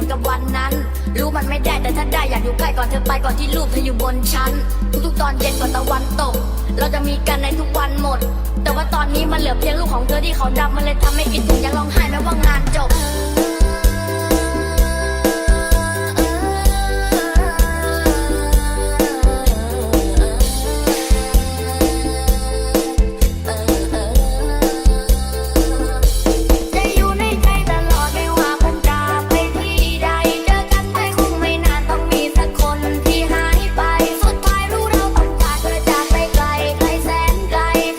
มือนกับวันนั้น รู้มันไม่ได้แต่ถ้าได้อยากอยู่ใกล้ก่อนเธอไปก่อนที่รูปเธออยู่บนชั้น ทุกๆตอนเย็นก่อนตะวันตก เราจะมีกันในทุกวันหมด แต่ว่าตอนนี้มันเหลือเพียงลูกของเธอที่เขาดำมันเลยทำให้อิน